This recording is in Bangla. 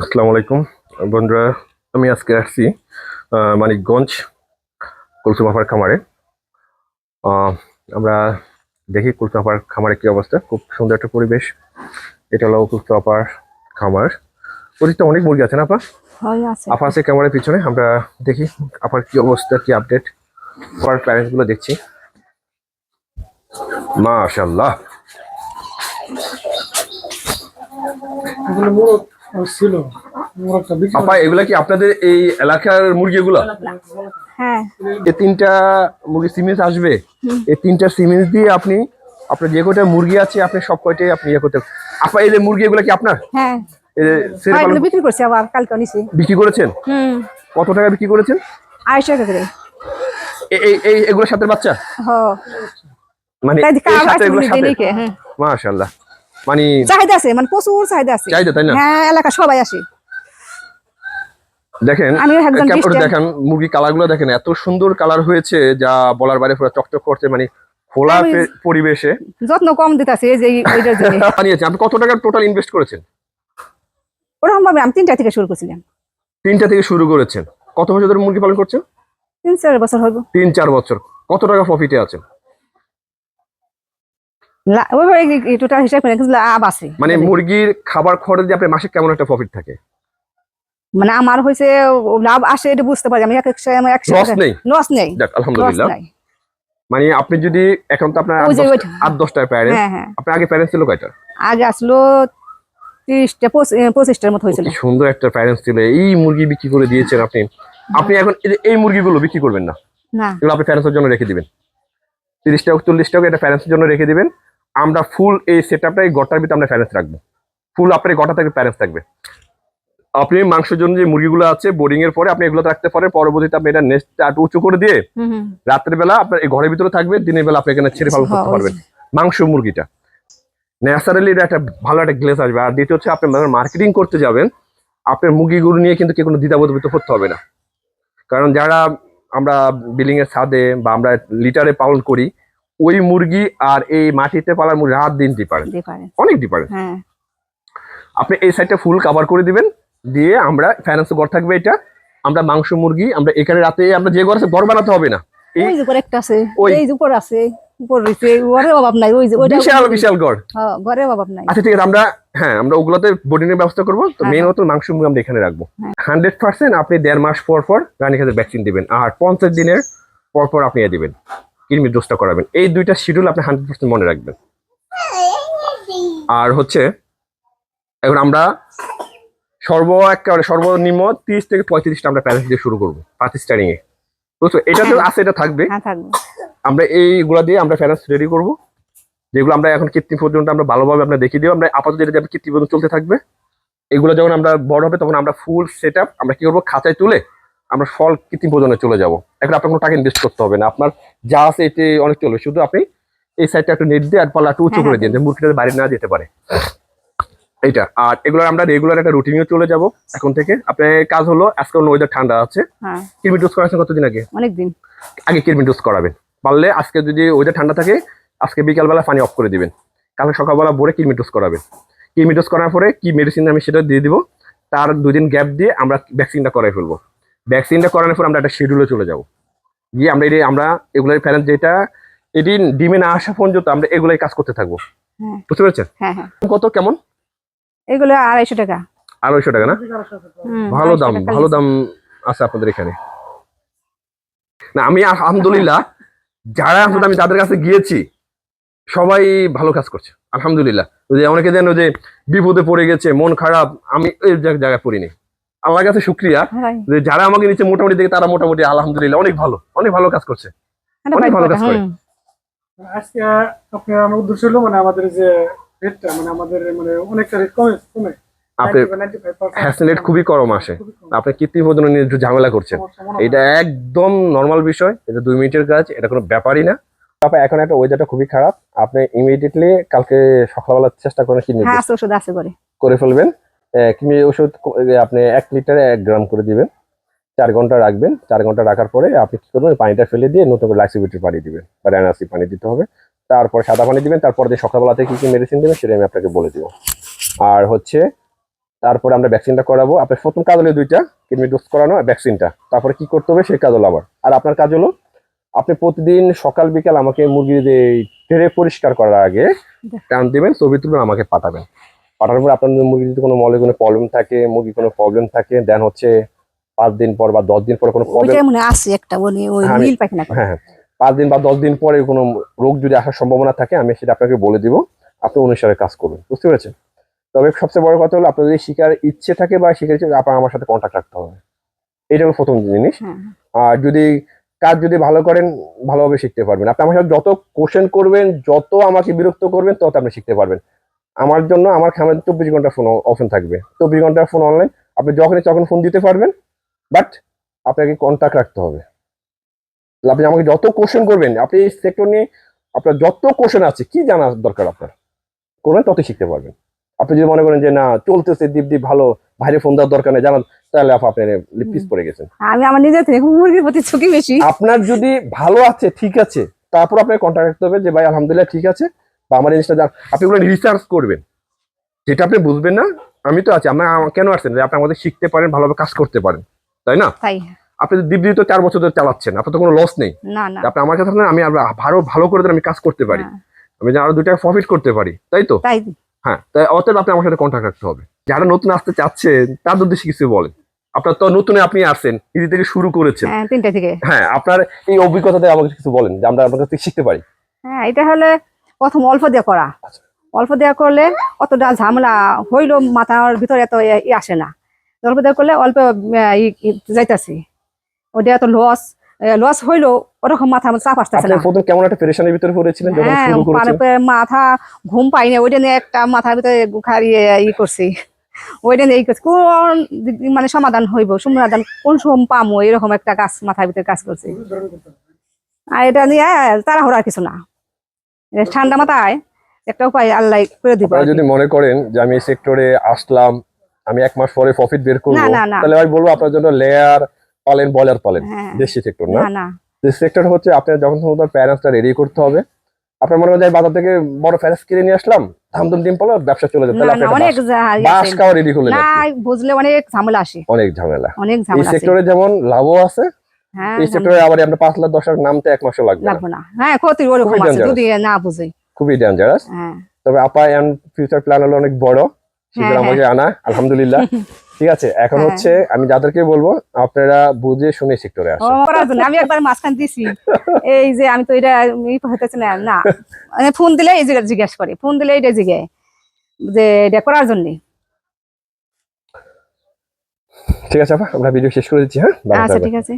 আসসালামু আলাইকুম। বন্ধুরা আমি আজকে আসছি মানিকগঞ্জ কুলসুম আপার খামারে। আমরা দেখি কুলসুম আপার খামারে কি অবস্থা খুব সুন্দর একটা পরিবেশ। এটা হলো কুলসুম আপার খামার। ওদিকটা অনেক মুরগি আছে না আপা? আপা আছে ক্যামেরার পিছনে আমরা দেখি আপার কি অবস্থা কি আপডেট আপার প্যারেন্টসগুলো দেখছি। মাশাল্লাহ ছিল। আপা এগুলা কি আপনাদের এই এলাকার মুরগিগুলো হ্যাঁ। এই তিনটা মুরগি সিমেন্স আসবে। এই তিনটা সিমেন্স দিয়ে আপনি আপনার যে কয়টা মুরগি আছে আপনি সব কয়টাই আপনি ইয়ে করতে আপা এই যে মুরগি এগুলো কি আপনার? হ্যাঁ। হয়, বিক্রি করছি আবার কালকে নিছি বিক্রি করেছেন? হুম। কত টাকা বিক্রি করেছেন? আড়াইশো টাকা করে। এই এই এগুলোর সাথে বাচ্চা? হ। মানে এই সাথে এগুলোর সাথে? হ্যাঁ মাশাআল্লাহ। মানে চাহিদা আছে মানে প্রচুর চাহিদা আছে। চাহিদা, তাই না? হ্যাঁ এলাকা সবাই আসে। দেখেন আমি দেখেন মুরগি কালারগুলো দেখেন এত সুন্দর কালার হয়েছে যা বলার বাইরে পুরো চকচক করছে মানে খোলা পরিবেশে। যত্ন কম দিতেছে এই যে ওইটার জন্য বানিয়েছেন আপনি কত টাকা টোটাল ইনভেস্ট করেছেন? ওরকম ভাবে আমি তিনটা থেকে শুরু করছিলাম। তিনটা থেকে শুরু করেছেন। কত বছর ধরে মুরগি পালন করছেন? তিন চার বছর হইব। তিন চার বছর। কত টাকা প্রফিটে আছেন? টোটাল হিসাব করে লাভ আছে। মানে মুরগির খাবার খরচ দিয়ে আপনার মাসে কেমন একটা প্রফিট থাকে? মানে আমার হয়েছে লাভ আসে এটা বুঝতে পারি। আমি Loss নেই? লস নেই। আলহামদুলিল্লাহ। মানে আপনি যদি এখন তো আপনার আট ওই যে দশটা- ওইটা। আট দশটায় প্যারেন্ট হ্যাঁ আপনার আগে প্যারেন্টস ছিল কয়টা? আগে আসলো তিরিশটা পঁচিশ- পঁচিশটার মতো হয়েছিল। সুন্দর একটা প্যারেন্টস ছিল। এই মুরগি বিক্রি করে দিয়েছেন আপনি। আপনি এখন এই মুরগিগুলো বিক্রি করবেন না। এগুলো আপনি প্যারেন্টসের জন্য রেখে দিবেন। তিরিশ টাকা চল্লিশ টাকা এটা প্যারেন্টসের জন্য রেখে দিবেন। আমরা ফুল এই সেট আপটা এই গটার ভিতরে আমরা প্যারেন্টস রাখব। ফুল আপনার গটা থেকে প্যারেন্টস থাকবে। আপনি মাংসের জন্য যে মুরগিগুলো আছে বোর্ডিং এর পরে আপনি এগুলো রাখতে পারেন। পরবর্তীতে আপনি এটা নেক্সট একটু উঁচু করে দিয়ে রাত্রের বেলা আপনার এই ঘরের ভিতরে থাকবে। দিনের বেলা আপনি এখানে ছেড়ে পালন হ্যাঁ, করতে পারবেন মাংস মুরগিটা। ন্যাচারালি এটা একটা ভালো একটা গ্লেস আসবে। আর দ্বিতীয় হচ্ছে আপনি মার্কেটিং করতে যাবেন আপনার মুরগিগুলো নিয়ে কিন্তু কেউ কোনো দ্বিধাবোধ করতে হবে না। কারণ যারা আমরা বিল্ডিং এর ছাদে বা আমরা লিটারে পালন করি ওই মুরগি আর এই মাটিতে পালার মুরগি রাত দিন ডিফারেন্স। অনেক ডিফারেন্ট হ্যাঁ। আপনি এই সাইডটা ফুল কভার করে দিবেন দিয়ে আমরা ফাইন্যান্স ঘর থাকবে এটা। আমরা মাংস মুরগি আমরা এখানে রাতে আমরা যে ঘর আছে ঘর বানাতে হবে না। এই যে একটা আছে এই যে উপর আছে উপর রয়েছে ঘরের অভাব নাই ওই যে ওইটা বিশাল বিশাল ঘর। হ্যাঁ, ঘরের অভাব নাই। আচ্ছা ঠিক আছে আমরা হ্যাঁ আমরা ওগুলোতে বোর্ডিং এর ব্যবস্থা করব। তো হ্যাঁ, হতো মাংস মুরগি আমরা এখানে রাখব। হ্যাঁ। হান্ড্রেড পার্সেন্ট আপনি দেড় মাস পর পর রানী ভ্যাকসিন দিবেন। আর পঞ্চাশ দিনের পর পর আপনি দিবেন। কৃমি ডোজটা করাবেন। এই দুইটা শিডিউল আপনি হান্ড্রেড পার্সেন্ট মনে রাখবেন। আর হচ্ছে এখন আমরা সর্ব একেবারে সর্বনিম্ন তিরিশ থেকে পঁয়ত্রিশটা আমরা প্যারেন্টস দিয়ে শুরু করব স্টার্টিং এ। বুঝছ? এটা তো আছে এটা থাকবে। হ্যাঁ আমরা এইগুলা দিয়ে আমরা প্যারেন্টস রেডি করব। যেগুলো আমরা এখন কৃত্রিম পর্যন্ত আমরা ভালোভাবে আমরা দেখিয়ে দিব। আমরা আপাতত যেটা যাবে কৃত্রিম পর্যন্ত চলতে থাকবে এগুলো যখন আমরা বড় হবে তখন আমরা ফুল সেট আমরা কি করব? খাঁচায় তুলে আমরা ফল কৃত্রিম পর্যন্ত চলে যাব। এখন আপনার কোনো টাকা ইনভেস্ট করতে হবে না। আপনার যা আছে এতে অনেক চলবে শুধু আপনি এই সাইডটা একটু নেট দিয়ে আর পাল্লা একটু উঁচু হ্যাঁ, করে হ্যাঁ। দিন যে মুরগিটা বাইরে না যেতে পারে। এইটা আর এগুলো আমরা রেগুলার একটা রুটিনেও চলে যাব। এখন থেকে আপনার কাজ হলো আজকে ওয়েদার ঠান্ডা আছে। হ্যাঁ। কিরমি ডোজ করাছেন কতদিন আগে? অনেকদিন। আগে কিরমি ডোজ করাবেন। পারলে আজকে যদি ওয়েদার ঠান্ডা থাকে আজকে বিকালবেলা পানি অফ করে দিবেন। কালকে সকালবেলা ভোরে কিরমি ডোজ করাবেন। কিরমি ডোজ করার পরে কি মেডিসিন আমি সেটা দিয়ে দিব তার দুদিন গ্যাপ দিয়ে আমরা ভ্যাকসিনটা করাই ফেলব। ভ্যাকসিনটা করানোর পর আমরা একটা শিডিউলে চলে যাব। গিয়ে আমরা এটি আমরা এগুলোর প্যারেন্ট যেটা এটি ডিমে না আসা পর্যন্ত আমরা এগুলোই কাজ করতে থাকব। হ্যাঁ। বুঝতে পেরেছেন? হ্যাঁ হ্যাঁ। কত কেমন? এগুলো আড়াইশো টাকা। আড়াইশো টাকা না? ভালো দাম ভালো দাম আছে আপনাদের এখানে। না আমি আলহামদুলিল্লাহ যারা আসলে আমি তাদের কাছে গিয়েছি সবাই ভালো কাজ করছে আলহামদুলিল্লাহ। যে অনেকে যেন যে বিপদে পড়ে গেছে মন খারাপ আমি ওই জায়গা- জায়গায় পড়িনি। আল্লাহর কাছে শুক্রিয়া হ্যাঁ, যে যারা আমাকে নিচে মোটামুটি দেখে তারা মোটামুটি আলহামদুলিল্লাহ অনেক ভালো অনেক ভালো কাজ করছে। অনেক ভালো কাজ করে। হুম। আজকে আপনার আমার উদ্দেশ্য হলো মানে আমাদের যে রেটটা মানে আমাদের মানে অনেকটা রেট কমে কমে। আপনি 95% হ্যাসেল রেট খুবই কম আসে। আপনি কৃত্রিম প্রজনন নিয়ে একটু ঝামেলা করছেন। হয় এটা একদম নর্মাল বিষয় এটা দুই মিনিটের কাজ এটা কোনো ব্যাপারই না। তারপর এখন একটা ওয়েদারটা খুবই খারাপ আপনি ইমিডিয়েটলি কালকে সকালবেলা চেষ্টা করেন কিডনি হ্যাঁ করে ফেলবেন। কিডনি ওষুধ আপনি এক লিটারে এক গ্রাম করে দিবেন। চার ঘণ্টা রাখবেন। চার ঘণ্টা রাখার পরে আপনি কী করবেন? পানিটা ফেলে দিয়ে নতুন করে লাক্সিবিটির পানি দিবেন বা র্যানাসি পানি দিতে হবে। তারপরে সাদা পানি দিবেন। তারপর দিয়ে সকালবেলাতে কি কী মেডিসিন দেবেন সেটা আমি আপনাকে বলে দিব। আর হচ্ছে তারপরে আমরা ভ্যাকসিনটা করাবো। আপনার প্রথম কাজ হলো দুইটা কিডনি ডোজ করানো আর ভ্যাকসিনটা তারপরে কি করতে হবে? সেই কাজ হলো আবার। আর আপনার কাজ হলো আপনি প্রতিদিন সকাল বিকাল আমাকে মুরগির যে ট্রে পরিষ্কার করার আগে টান দিবেন ছবি তুলবেন আমাকে পাঠাবেন। পাঠানোর পর আপনার মুরগি যদি কোনো মলে কোনো প্রবলেম থাকে মুরগি কোনো প্রবলেম থাকে দেন হচ্ছে পাঁচ দিন পর বা দশ দিন পর কোনো প্রবলেম আছে একটা ওই হ্যাঁ, নীল পায়খানা হ্যাঁ হ্যাঁ। পাঁচ দিন বা দশ দিন পরে কোনো রোগ যদি আসার সম্ভাবনা থাকে আমি সেটা আপনাকে বলে দিব। আপনি অনুসারে কাজ করবেন বুঝতে পেরেছেন? তবে সবচেয়ে বড় কথা হলো আপনার যদি শিকার ইচ্ছে থাকে বা শিকার ইচ্ছে আপনার আমার সাথে কন্ট্যাক্ট রাখতে হবে। এটা হলো প্রথম জিনিস। হ্যাঁ আর যদি কাজ যদি ভালো করেন ভালোভাবে শিখতে পারবেন। আপনি আমার সাথে যত কোশ্চেন করবেন যত আমাকে বিরক্ত করবেন তত আপনি শিখতে পারবেন। আমার জন্য আমার খামের চব্বিশ ঘণ্টা ফোন অপশন থাকবে। চব্বিশ ঘণ্টা ফোন অনলাইন আপনি যখনই তখন ফোন দিতে পারবেন বাট আপনাকে কন্ট্যাক্ট রাখতে হবে। আপনি আমাকে যত কোশ্চেন করবেন আপনি এই সেক্টর নিয়ে আপনার যত কোশ্চেন আছে কি জানা দরকার আপনার? করবেন ততই শিখতে পারবেন। আপনি যদি মনে করেন যে না চলতেছে দীপ দীপ ভালো বাইরে ফোন দেওয়ার দরকার নেই জানান। তাহলে আপনি পিস পড়ে গেছেন। আমি আমার নিজের থেকে মুরগির প্রতি ঝুঁকি বেশি। আপনার যদি ভালো আছে ঠিক আছে তারপর আপনাকে কন্ট্যাক্ট রাখতে হবে যে ভাই আলহামদুলিল্লাহ ঠিক আছে। বা আমার জিনিসটা জান আপনি ওগুলো রিসার্চ করবেন। যেটা আপনি বুঝবেন না আমি তো আছি আপনার কেন আসছেন? যে আপনি আমাদের শিখতে পারেন ভালোভাবে কাজ করতে পারেন। তাই না? আপনি তো দীপ তো চার বছর ধরে চালাচ্ছেন আপনার তো কোনো লস নেই। আপনি আমার কাছে আমি আরও ভালো করে আমি কাজ করতে পারি। হ্যাঁ, আমি যেন আরও দুই প্রফিট করতে পারি তাই তো? হ্যাঁ তাই অতএব আপনি আমার সাথে কন্ট্যাক্ট রাখতে হবে। যারা নতুন আসতে চাচ্ছেন তাদের উদ্দেশ্যে কিছু বলেন। আপনার তো নতুন আপনি আসছেন নিজে থেকে শুরু করেছেন। হ্যাঁ তিনটা থেকে। হ্যাঁ আপনার এই অভিজ্ঞতাতে আমাকে কিছু বলেন যে আমরা আপনার কাছ থেকে শিখতে পারি। হ্যাঁ এটা হলে প্রথম অল্প দিয়ে করা। আচ্ছা। অল্প দেওয়া করলে অতটা ঝামেলা হইল মাথার ভিতরে এত ই আসে না। অল্প দেওয়া করলে অল্প যাইতাছি। ওটা এত লস লস হইল ওরকম মাথার মধ্যে চাপ আসতেছে না। প্রথম কেমন একটা পেরেশানির ভিতরে পড়েছিলেন যখন হ্যাঁ শুরু মাথা ঘুম পাই না ওইটা নিয়ে একটা মাথার ভিতরে খারিয়ে ই করছি। ওইটা নিয়ে ই করছি। কোন মানে সমাধান হইব সমাধান কোন সময় পামো এরকম একটা কাজ মাথার ভিতরে কাজ করছি। আর এটা নিয়ে তাড়াহুড়া আর কিছু না। ঠান্ডা মাথায় একটা উপায় আল্লাহ করে দিব যদি মনে করেন যে আমি এই সেক্টরে আসলাম আমি এক মাস পরে প্রফিট বের করব। তাহলে আমি বলব আপনার জন্য লেয়ার পালেন বয়লার পালেন হ্যাঁ। দেশি সেক্টর না? না সেক্টর হচ্ছে আপনার যখন তখন প্যারেন্টসটা রেডি করতে হবে আপনার মনে করেন যে বাজার থেকে বড় প্যারেন্টস কিনে নিয়ে আসলাম ধামধুম ডিম পালো ব্যবসা চলে যাবে তাহলে আপনি অনেক বাস- ইয়ে। খাওয়া রেডি করলেন না বুঝলে অনেক ঝামেলা আসে। অনেক ঝামেলা। অনেক ঝামেলা আসে। সেক্টরে যেমন লাভও আছে হ্যাঁ এই সেক্টরে আবার আপনার পাঁচ লাখ দশ লাখ নামতে এক মাসও লাগবে না। হ্যাঁ ক্ষতি ওরকম আছে যদি না বুঝে। খুবই ডেঞ্জারাস তবে আপা এন্ড ফিউচার প্ল্যান হলো অনেক বড়। সেগুলো আমাকে আনা আলহামদুলিল্লাহ। ঠিক আছে এখন হ্যাঁ। হচ্ছে আমি যাদেরকে বলব আপনারা বুঝে শুনে সেক্টরে আসেন। আমি একবার মাঝখান দিছি এই যে আমি তো এটা না না। মানে ফোন দিলে এই জায়গা জিজ্ঞেস করে। ফোন দিলে এটা জিজ্ঞে যে এটা করার জন্য। ঠিক আছে আপা আমরা ভিডিও শেষ করে দিচ্ছি হ্যাঁ? আচ্ছা ঠিক আছে।